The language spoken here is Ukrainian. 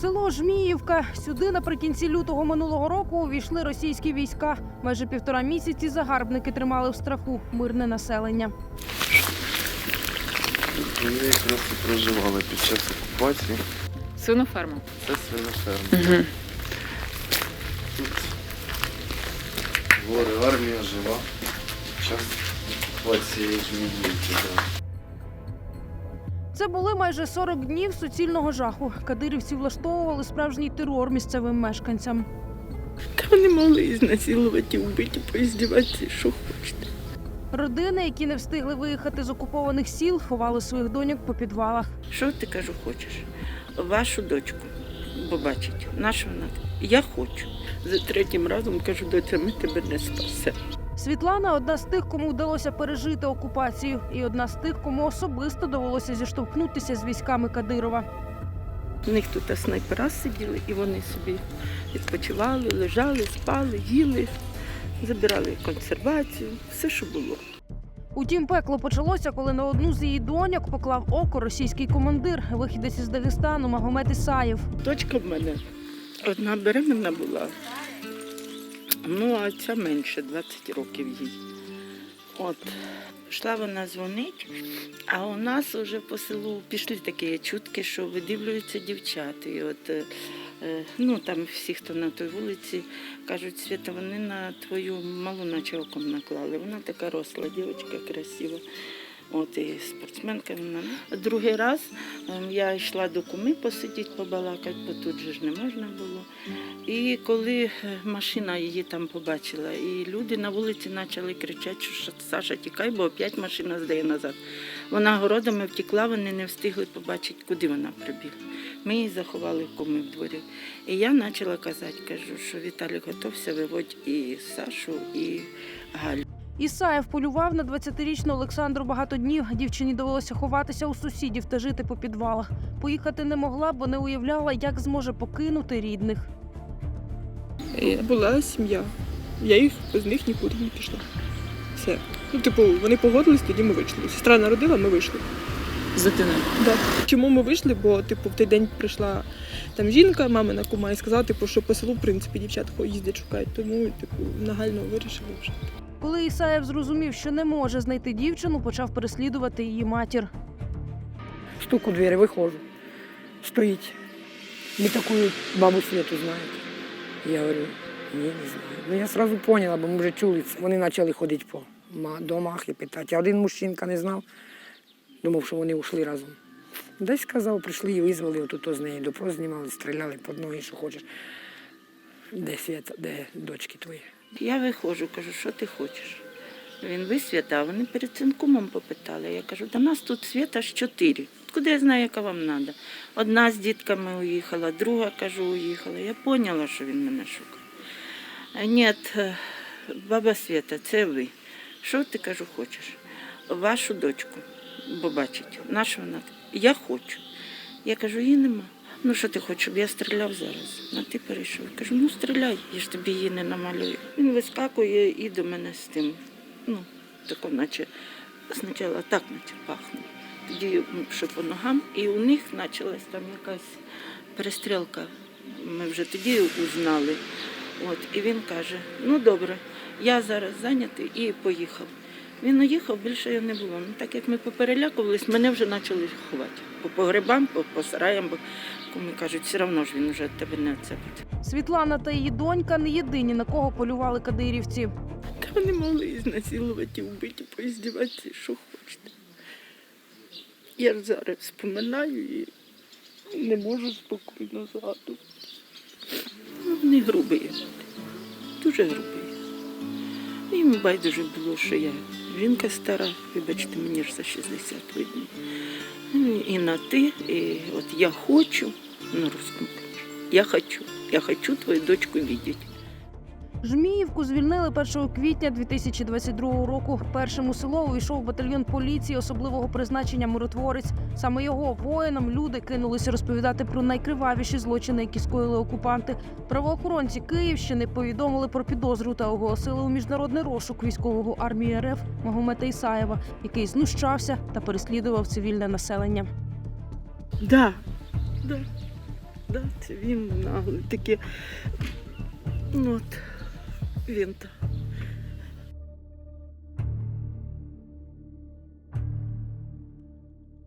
Село Жміївка. Сюди наприкінці лютого минулого року увійшли російські війська. Майже півтора місяці загарбники тримали в страху мирне населення. Вони якраз і проживали під час окупації. Свиноферма. Це свиноферма. Угу. Тут горе, армія жила під час окупації Жміївки. Да. Це були майже 40 днів суцільного жаху. Кадирівці влаштовували справжній терор місцевим мешканцям. Та вони могли знасилувати, вбити, поіздіватися, що хочете. Родини, які не встигли виїхати з окупованих сіл, ховали своїх доньок по підвалах. Що ти кажу, хочеш? Вашу дочку побачить. Нашу вона? Я хочу. За третім разом кажу, доця, ми тебе не спасемо. Світлана одна з тих, кому вдалося пережити окупацію, і одна з тих, кому особисто довелося зіштовхнутися з військами Кадирова. У них тут снайпера сиділи, і вони собі відпочивали, лежали, спали, їли, забирали консервацію, все, що було. Утім, пекло почалося, коли на одну з її доньок поклав око російський командир, вихідець із Дагестану Магомед Ісаєв. Дочка в мене одна беременна була, ну а ця менше, 20 років їй. От. Пішла вона дзвонить, а у нас вже по селу пішли такі чутки, що видивлюються дівчата. І от, е, ну, там всі, хто на той вулиці, кажуть, Свята, вони на твою малу наче оком наклали. Вона така росла, дівчинка красива. От і спортсменка вона. Другий раз ем, я йшла до куми посидіти, побалакати, бо тут же ж не можна було. І коли е, машина її там побачила, і люди на вулиці почали кричати, що Саша, тікай, бо опять машина здає назад. Вона городами втекла, вони не встигли побачити, куди вона прибігла. Ми її заховали в куми в дворі. І я почала казати, кажу, що Віталій готовся, виводь і Сашу, і Галю. Ісаєв полював на 20-річну Олександру багато днів. Дівчині довелося ховатися у сусідів та жити по підвалах. Поїхати не могла, бо не уявляла, як зможе покинути рідних. І була сім'я. Я їх без них нікуди не пішла. Все. Ну, типу, вони погодились, тоді ми вийшли. Сестра народила, ми вийшли. З. Да. Чому ми вийшли? Бо, типу, в той день прийшла там жінка, мамина кума, і сказала, типу, що по селу, в принципі, дівчата їздять шукають. Тому, типу, нагально вирішили вже. Коли Ісаєв зрозумів, що не може знайти дівчину, почав переслідувати її матір. Стук у двері, виходжу. Стоїть. Ви таку бабу Свету знаєте? Я говорю, ні, не знаю. Ну я одразу поняла, бо ми вже чули. Вони почали ходити по домах і питати. Один мужчинка не знав, думав, що вони ушли разом. Десь сказав, прийшли і визвали отут з неї. Допрос знімали, стріляли під ноги, що хочеш. Де Свята, де дочки твої? Я виходжу, кажу, що ти хочеш? Він ви свята, вони перед цим кумом попитали. Я кажу, до нас тут свята ж чотири. Куди я знаю, яка вам треба? Одна з дітками уїхала, друга, кажу, уїхала. Я поняла, що він мене шукав. Ні, е, баба Свята, це ви. Що ти кажу, хочеш? Вашу дочку побачить. Нашу вона. Я хочу. Я кажу, її нема. Ну що ти хочеш, щоб я стріляв зараз? А ти перейшов. Кажу, ну стріляй, я ж тобі її не намалюю. Він вискакує і до мене з тим. Ну, тако, наче спочатку так, наче пахне. Тоді що по ногам, і у них почалась там якась перестрілка. Ми вже тоді узнали. От, і він каже: ну добре, я зараз зайнятий і поїхав. Він уїхав, більше його не було. Ну, так як ми поперелякувались, мене вже почали ховати. По погребам, по, по сараям, бо кому кажуть, все одно ж він вже від тебе не відцепить. Світлана та її донька не єдині, на кого полювали кадирівці. Та вони могли знасилувати, вбити, поіздіватися, що хочете. Я ж зараз вспоминаю і не можу спокійно згадувати. Ну, вони грубі, дуже грубі. Їм байдуже було, що я жінка стара, вибачте, мені ж за 60 видно. Ну, І на ти, і от я хочу на русском. Я хочу, я хочу твою дочку видеть. Жміївку звільнили 1 квітня 2022 року. Першим у село увійшов батальйон поліції особливого призначення миротворець. Саме його воїнам люди кинулися розповідати про найкривавіші злочини, які скоїли окупанти. Правоохоронці Київщини повідомили про підозру та оголосили у міжнародний розшук військового армії РФ Магомета Ісаєва, який знущався та переслідував цивільне населення. Да, да. Да, наглий, таке. Ну, він то.